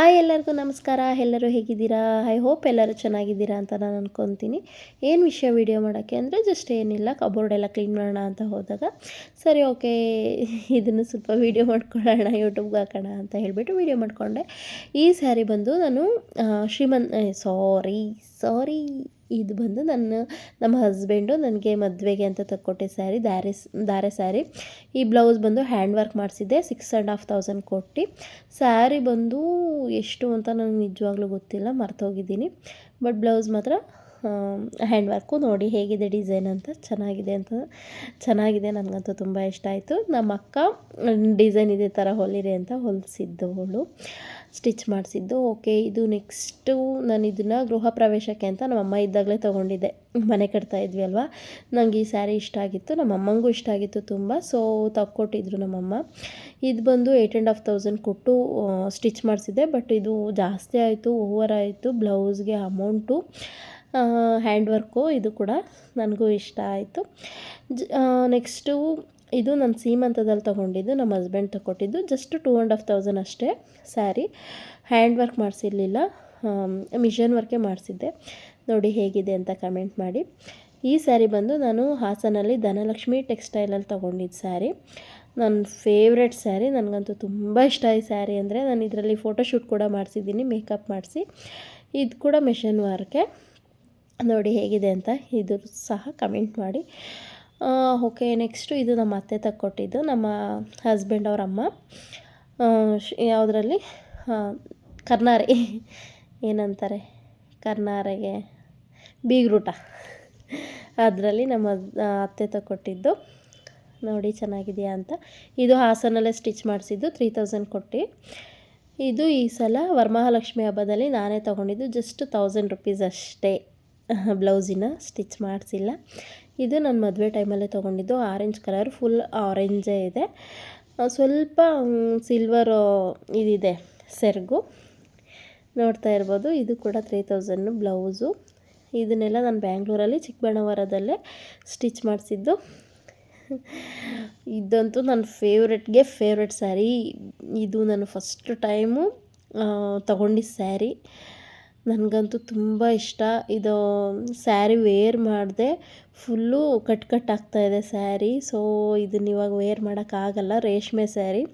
Hi ಎಲ್ಲರಿಗೂ ನಮಸ್ಕಾರ. ಎಲ್ಲರೂ ಹೇಗಿದ್ದೀರಾ? ಐ ಹೋಪ್ ಎಲ್ಲರೂ ಚೆನ್ನಾಗಿದ್ದೀರಾ ಅಂತ ನಾನು ಅಂದ್ಕೊತೀನಿ ಏನು ವಿಷಯ ವೀಡಿಯೋ ಮಾಡೋಕ್ಕೆ ಅಂದರೆ ಜಸ್ಟ್ ಏನಿಲ್ಲ ಕಬೋರ್ಡ್ ಎಲ್ಲ ಕ್ಲೀನ್ ಮಾಡೋಣ ಅಂತ ಹೋದಾಗ, ಸರಿ ಓಕೆ ಇದನ್ನು ಸ್ವಲ್ಪ ವೀಡಿಯೋ ಮಾಡ್ಕೊಳ್ಳೋಣ ಯೂಟ್ಯೂಬ್ಗೆ ಹಾಕೋಣ ಅಂತ ಹೇಳಿಬಿಟ್ಟು ವೀಡಿಯೋ ಮಾಡಿಕೊಂಡೆ. ಈ ಸ್ಯಾರಿ ಬಂದು ನಾನು ಶ್ರೀಮಂತ್ ಸಾರಿ ಸಾರಿ ಇದು ಬಂದು ನನ್ನ, ನಮ್ಮ ಹಸ್ಬೆಂಡು ನನಗೆ ಮದುವೆಗೆ ಅಂತ ತಕ್ಕೊಟ್ಟೆ ಸ್ಯಾರಿ ದಾರೆ ದಾರೆ ಸ್ಯಾರಿ ಈ ಬ್ಲೌಸ್ ಬಂದು ಹ್ಯಾಂಡ್ ವರ್ಕ್ ಮಾಡಿಸಿದ್ದೆ ಸಿಕ್ಸ್ ಆ್ಯಂಡ್ ಹಾಫ್ ತೌಸಂಡ್ ಕೊಟ್ಟು. ಸ್ಯಾರಿ ಬಂದು ಎಷ್ಟು ಅಂತ ನನಗೆ ನಿಜವಾಗ್ಲೂ ಗೊತ್ತಿಲ್ಲ, ಮರ್ತೋಗಿದ್ದೀನಿ. ಬಟ್ ಬ್ಲೌಸ್ ಮಾತ್ರ ಹ್ಯಾಂಡ್ ವರ್ಕು ನೋಡಿ ಹೇಗಿದೆ ಡಿಸೈನ್ ಅಂತ, ಚೆನ್ನಾಗಿದೆ ಅಂತ, ಚೆನ್ನಾಗಿದೆ ನನಗಂತೂ ತುಂಬ ಇಷ್ಟ ಆಯಿತು. ನಮ್ಮ ಅಕ್ಕ ಡಿಸೈನ್ ಇದೇ ಥರ ಹೊಲಿರಿ ಅಂತ ಹೊಲಿಸಿದ್ದವಳು. ಸ್ಟಿಚ್ ಮಾಡಿಸಿದ್ದು. ಓಕೆ, ಇದು ನೆಕ್ಸ್ಟು ನಾನು ಇದನ್ನು ಗೃಹ ಪ್ರವೇಶಕ್ಕೆ ಅಂತ ನಮ್ಮಮ್ಮ ಇದ್ದಾಗಲೇ ತೊಗೊಂಡಿದ್ದೆ. ಮನೆ ಕಟ್ತಾ ಇದ್ವಿ ಅಲ್ವಾ? ನನಗೆ ಈ ಸ್ಯಾರಿ ಇಷ್ಟ ಆಗಿತ್ತು, ನಮ್ಮ ಅಮ್ಮಂಗೂ ಇಷ್ಟ ಆಗಿತ್ತು ತುಂಬ. ಸೊ ತಕ್ಕೊಟ್ಟಿದ್ರು ನಮ್ಮಮ್ಮ ಇದು ಬಂದು ಏಯ್ಟ್ ಆ್ಯಂಡ್ ಹಾಫ್ ತೌಸಂಡ್ ಕೊಟ್ಟು ಸ್ಟಿಚ್ ಮಾಡಿಸಿದ್ದೆ. ಬಟ್ ಇದು ಜಾಸ್ತಿ ಆಯಿತು ಓವರ್ ಆಯಿತು, ಬ್ಲೌಸ್ಗೆ ಅಮೌಂಟು ಹ್ಯಾಂಡ್ ವರ್ಕು ಇದು ಕೂಡ ನನಗೂ ಇಷ್ಟ ಆಯಿತು. ಜ ನೆಕ್ಸ್ಟು ಇದು ನಾನು ಸೀಮಂತದಲ್ಲಿ ತೊಗೊಂಡಿದ್ದು, ನಮ್ಮ husband ತಗೊಟ್ಟಿದ್ದು just two and half thousand ಅಷ್ಟೇ ಸ್ಯಾರಿ ಹ್ಯಾಂಡ್ ವರ್ಕ್ ಮಾಡಿಸಿರ್ಲಿಲ್ಲ ಮಿಷನ್ ವರ್ಕೇ ಮಾಡಿಸಿದ್ದೆ. ನೋಡಿ ಹೇಗಿದೆ ಅಂತ ಕಮೆಂಟ್ ಮಾಡಿ. ಈ ಸ್ಯಾರಿ ಬಂದು ನಾನು ಹಾಸನಲ್ಲಿ ಧನಲಕ್ಷ್ಮಿ ಟೆಕ್ಸ್ಟೈಲಲ್ಲಿ ತೊಗೊಂಡಿದ್ದು ಸ್ಯಾರಿ ನನ್ನ ಫೇವ್ರೆಟ್ ಸ್ಯಾರಿ ನನಗಂತೂ ತುಂಬ ಇಷ್ಟ ಈ ಸ್ಯಾರಿ ಅಂದರೆ. ನಾನು ಇದರಲ್ಲಿ ಫೋಟೋಶೂಟ್ ಕೂಡ ಮಾಡಿಸಿದ್ದೀನಿ ಮೇಕಪ್ ಮಾಡಿಸಿ. ಇದು ಕೂಡ ಮಿಷನ್ ವರ್ಕೆ ನೋಡಿ ಹೇಗಿದೆ ಅಂತ ಇದು ಸಹ ಕಮೆಂಟ್ ಮಾಡಿ. ಓಕೆ ನೆಕ್ಸ್ಟು ಇದು ನಮ್ಮ ಅತ್ತೆ ತಕ್ಕೊಟ್ಟಿದ್ದು, ನಮ್ಮ ಹಸ್ಬೆಂಡ್ ಅವ್ರ ಅಮ್ಮ. ಯಾವುದರಲ್ಲಿ? ಕರ್ನಾರೆ. ಏನಂತಾರೆ? ಕರ್ನಾರೆಗೆ ಬೀಗ್ರೂಟ. ಅದರಲ್ಲಿ ನಮ್ಮ ಅತ್ತೆ ತಕ್ಕೊಟ್ಟಿದ್ದು. ನೋಡಿ, ಚೆನ್ನಾಗಿದೆಯಾ ಅಂತ. ಇದು ಹಾಸನಲ್ಲೇ ಸ್ಟಿಚ್ ಮಾಡಿಸಿದ್ದು ತ್ರೀ ತೌಸಂಡ್ ಕೊಟ್ಟು. ಇದು ಈ ಸಲ ವರಮಹಾಲಕ್ಷ್ಮಿ ಹಬ್ಬದಲ್ಲಿ ನಾನೇ ತೊಗೊಂಡಿದ್ದು ಜಸ್ಟ್ ತೌಸಂಡ್ ರುಪೀಸ್ ಅಷ್ಟೇ. ಬ್ಲೌಸಿನ ಸ್ಟಿಚ್ ಮಾಡಿಸಿಲ್ಲ. ಇದು ನನ್ನ ಮದುವೆ ಟೈಮಲ್ಲೇ ತೊಗೊಂಡಿದ್ದು ಆರೆಂಜ್ ಕಲರ್, ಫುಲ್ ಆರೆಂಜೇ ಇದೆ. ಸ್ವಲ್ಪ ಸಿಲ್ವರ್ ಇದಿದೆ ಸೆರಗು. ನೋಡ್ತಾ ಇರ್ಬೋದು, ಇದು ಕೂಡ ತ್ರೀ ತೌಸಂಡು ಬ್ಲೌಸು. ಇದನ್ನೆಲ್ಲ ನಾನು ಬ್ಯಾಂಗ್ಳೂರಲ್ಲಿ ಚಿಕ್ಕಬಳ್ಳಾಪುರದಲ್ಲೇ ಸ್ಟಿಚ್ ಮಾಡಿಸಿದ್ದು. ಇದಂತೂ ನನ್ನ ಫೇವ್ರೆಟ್ಗೆ ಫೇವ್ರೆಟ್ ಸ್ಯಾರಿ ಇದು ನಾನು ಫಸ್ಟ್ ಟೈಮು ತಗೊಂಡಿದ್ದ ಸ್ಯಾರಿ ನನಗಂತೂ ತುಂಬ ಇಷ್ಟ. ಇದು, ಸ್ಯಾರಿ ವೇರ್ ಮಾಡಿದೆ. ಫುಲ್ಲು ಕಟ್ ಕಟ್ ಆಗ್ತಾ ಇದೆ ಸ್ಯಾರಿ. ಸೊ ಇದನ್ನ ಇವಾಗ ವೇರ್ ಮಾಡೋಕ್ಕಾಗಲ್ಲ ರೇಷ್ಮೆ ಸ್ಯಾರಿ.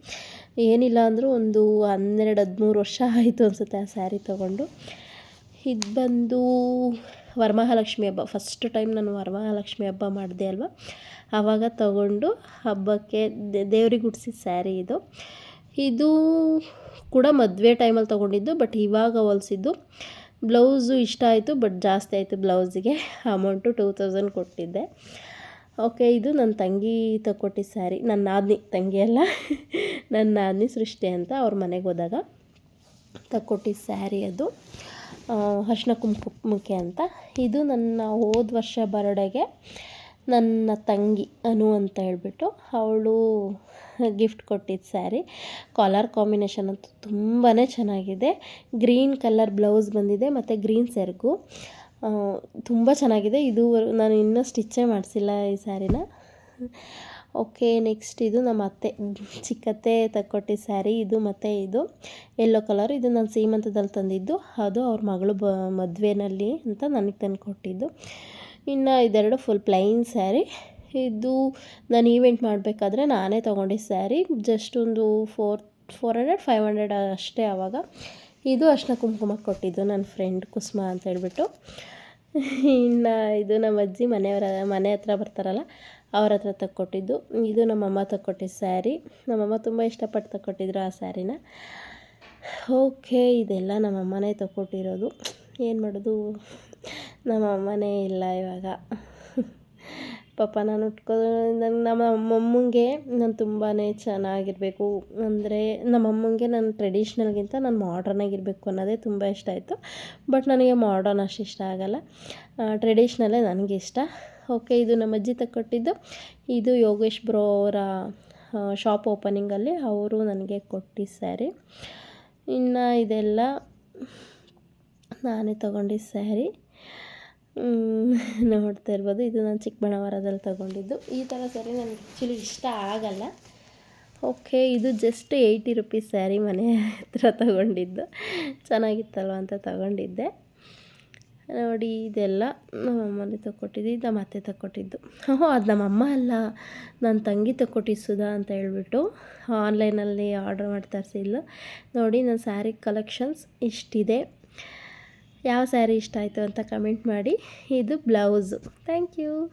ಏನಿಲ್ಲ ಅಂದರೂ ಒಂದು ಹನ್ನೆರಡು, ಹದಿಮೂರು ವರ್ಷ ಆಯಿತು ಅನಿಸುತ್ತೆ ಆ ಸ್ಯಾರಿ ತೊಗೊಂಡು. ಇದು ಬಂದು ವರಮಹಾಲಕ್ಷ್ಮಿ ಹಬ್ಬ. ಫಸ್ಟ್ ಟೈಮ್ ನಾನು ವರಮಹಾಲಕ್ಷ್ಮಿ ಹಬ್ಬ ಮಾಡಿದೆ ಅಲ್ವಾ? ಆವಾಗ ತಗೊಂಡು ಹಬ್ಬಕ್ಕೆ ದೇವ್ರಿಗೆ ಉಡ್ಸಿದ ಸ್ಯಾರಿ ಇದು. ಇದು ಕೂಡ ಮದುವೆ ಟೈಮಲ್ಲಿ ತೊಗೊಂಡಿದ್ದು, ಬಟ್ ಇವಾಗ ಹೊಲ್ಸಿದ್ದು. ಬ್ಲೌಸು ಇಷ್ಟ ಆಯಿತು, ಬಟ್ ಜಾಸ್ತಿ ಆಯಿತು ಬ್ಲೌಸಿಗೆ. ಅಮೌಂಟು ಟೂ ತೌಸಂಡ್ ಕೊಟ್ಟಿದ್ದೆ. ಓಕೆ, ಇದು ನನ್ನ ತಂಗಿ ತಗೊಟ್ಟಿದ್ದ ಸ್ಯಾರಿ. ನನ್ನ ನಾದಿನಿ, ತಂಗಿ ಅಲ್ಲ. ನನ್ನ ನಾದಿನಿ ಸೃಷ್ಟಿ ಅಂತ ಅವ್ರ ಮನೆಗೆ ಹೋದಾಗ ತಗೊಟ್ಟಿದ್ದ ಸ್ಯಾರಿ ಅದು. ಅರ್ಶಿನ ಕುಂಕುಮಕ್ಕೆ ಅಂತ. ಇದು ನನ್ನ ಹೋದ ವರ್ಷ ಬರ್ಡೆಗೆ ನನ್ನ ತಂಗಿ ಅನು ಅಂತ ಹೇಳ್ಬಿಟ್ಟು ಅವಳು ಗಿಫ್ಟ್ ಕೊಟ್ಟಿದ್ದು ಸ್ಯಾರಿ. ಕಾಲರ್ ಕಾಂಬಿನೇಷನ್ ಅಂತೂ ತುಂಬಾ ಚೆನ್ನಾಗಿದೆ. ಗ್ರೀನ್ ಕಲರ್ ಬ್ಲೌಸ್ ಬಂದಿದೆ ಮತ್ತು ಗ್ರೀನ್ ಸೆರಗು. ತುಂಬ ಚೆನ್ನಾಗಿದೆ. ಇದು ನಾನು ಇನ್ನೂ ಸ್ಟಿಚ್ಚೇ ಮಾಡಿಸಿಲ್ಲ ಈ ಸ್ಯಾರಿನ. ಓಕೆ ನೆಕ್ಸ್ಟ್ ಇದು ನಮ್ಮ ಅತ್ತೆ, ಚಿಕ್ಕತ್ತೆ ತಕ್ಕೊಟ್ಟಿದ್ದ ಸ್ಯಾರಿ. ಇದು ಮತ್ತು ಇದು ಯೆಲ್ಲೋ ಕಲರ್ ಇದು ನಾನು ಸೀಮಂತದಲ್ಲಿ ತಂದಿದ್ದು. ಅದು ಅವ್ರ ಮಗಳು ಬ, ಮದುವೆನಲ್ಲಿ ಅಂತ ನನಗೆ ತಂದು ಕೊಟ್ಟಿದ್ದು. ಇನ್ನು ಇದೆರಡು ಫುಲ್ ಪ್ಲೈನ್ ಸ್ಯಾರಿ ಇದು ನಾನು ಈವೆಂಟ್ ಮಾಡಬೇಕಾದ್ರೆ ನಾನೇ ತೊಗೊಂಡಿದ್ದ ಸ್ಯಾರಿ ಜಸ್ಟ್ ಒಂದು four four hundred five hundred ಅಷ್ಟೇ ಆವಾಗ ಇದು ಅರ್ಶಿನ ಕುಂಕುಮ ಕೊಟ್ಟಿದ್ದು ನನ್ನ ಫ್ರೆಂಡ್ ಕುಸುಮ ಅಂತ ಹೇಳ್ಬಿಟ್ಟು. ಇನ್ನು ಇದು ನಮ್ಮ ಅಜ್ಜಿ ಮನೆಯವರ, ಮನೆ ಹತ್ರ ಬರ್ತಾರಲ್ಲ, ಅವ್ರ ಹತ್ರ ತಕ್ಕೊಟ್ಟಿದ್ದು. ಇದು ನಮ್ಮಮ್ಮ ತಕ್ಕೊಟ್ಟಿದ್ದ ಸ್ಯಾರಿ ನಮ್ಮಮ್ಮ ತುಂಬ ಇಷ್ಟಪಟ್ಟು ತಕ್ಕೊಟ್ಟಿದ್ರು ಆ ಸ್ಯಾರಿನ ಓಕೆ ಇದೆಲ್ಲ ನಮ್ಮಮ್ಮನೇ ತಕ್ಕೊಟ್ಟಿರೋದು. ಏನು ಮಾಡೋದು? ನಮ್ಮ ಅಮ್ಮನೇ ಇಲ್ಲ ಇವಾಗ. ಪಾಪ ನಾನು ಹುಟ್ಕೋದ್ರಿಂದ ನಮ್ಮ ಅಮ್ಮಂಗೆ ನಾನು ತುಂಬಾ ಚೆನ್ನಾಗಿರಬೇಕು. ಅಂದರೆ ನಮ್ಮ ಅಮ್ಮಂಗೆ ನಾನು ಟ್ರೆಡಿಷ್ನಲ್ಗಿಂತ ನಾನು ಮಾಡ್ರನ್ನಾಗಿರಬೇಕು ಅನ್ನೋದೇ ತುಂಬ ಇಷ್ಟ ಆಯಿತು. ಬಟ್ ನನಗೆ ಮಾಡ್ರನ್ ಅಷ್ಟು ಇಷ್ಟ ಆಗಲ್ಲ. ಟ್ರೆಡಿಷ್ನಲ್ಲೇ ನನಗೆ ಇಷ್ಟ. ಓಕೆ ಇದು ನಮ್ಮ ಅಜ್ಜಿ ತಕ್ಕೊಟ್ಟಿದ್ದು. ಇದು ಯೋಗೇಶ್ ಬ್ರೋ ಅವರ ಶಾಪ್ ಓಪನಿಂಗಲ್ಲಿ ಅವರು ನನಗೆ ಕೊಟ್ಟಿದ್ದ ಸ್ಯಾರಿ ಇನ್ನು ಇದೆಲ್ಲ ನಾನೇ ತೊಗೊಂಡಿದ್ದ ಸ್ಯಾರಿ ನೋಡ್ತಾ ಇರ್ಬೋದು. ಇದು ನಾನು ಚಿಕ್ಕಬಳ್ಳಾವರದಲ್ಲಿ ತೊಗೊಂಡಿದ್ದು. ಈ ಥರ ಸ್ಯಾರಿ ನನಗೆ ಆ್ಯಕ್ಚುಲಿ ಇಷ್ಟ ಆಗಲ್ಲ. ಓಕೆ ಇದು ಜಸ್ಟ್ ಏಯ್ಟಿ ರುಪೀಸ್ ಸ್ಯಾರಿ ಮನೆ ಹತ್ರ ತಗೊಂಡಿದ್ದು. ಚೆನ್ನಾಗಿತ್ತಲ್ವ ಅಂತ ತಗೊಂಡಿದ್ದೆ. ನೋಡಿ, ಇದೆಲ್ಲ ನಮ್ಮ ಅಮ್ಮನೇ ತಗೊಟ್ಟಿದ್ದು ಇದು ನಮ್ಮ ಅತ್ತೆ ತಗೊಟ್ಟಿದ್ದು ಹ್ಞೂ ಅದು ನಮ್ಮ ಅಮ್ಮ ಅಲ್ಲ ನನ್ನ ತಂಗಿ ತಗೊಟ್ಟಿದ್ದು ಸುಧಾ ಅಂತ ಹೇಳ್ಬಿಟ್ಟು ಆನ್ಲೈನಲ್ಲಿ ಆರ್ಡ್ರ್ ಮಾಡಿ ತರಿಸಿದ್ಲು ನೋಡಿ, ನನ್ನ ಸ್ಯಾರಿ ಕಲೆಕ್ಷನ್ಸ್ ಇಷ್ಟಿದೆ. ಯಾವ ಸ್ಯಾರಿ ಇಷ್ಟ ಆಯಿತು ಅಂತ ಕಮೆಂಟ್ ಮಾಡಿ. ಇದು ಬ್ಲೌಸು. Thank you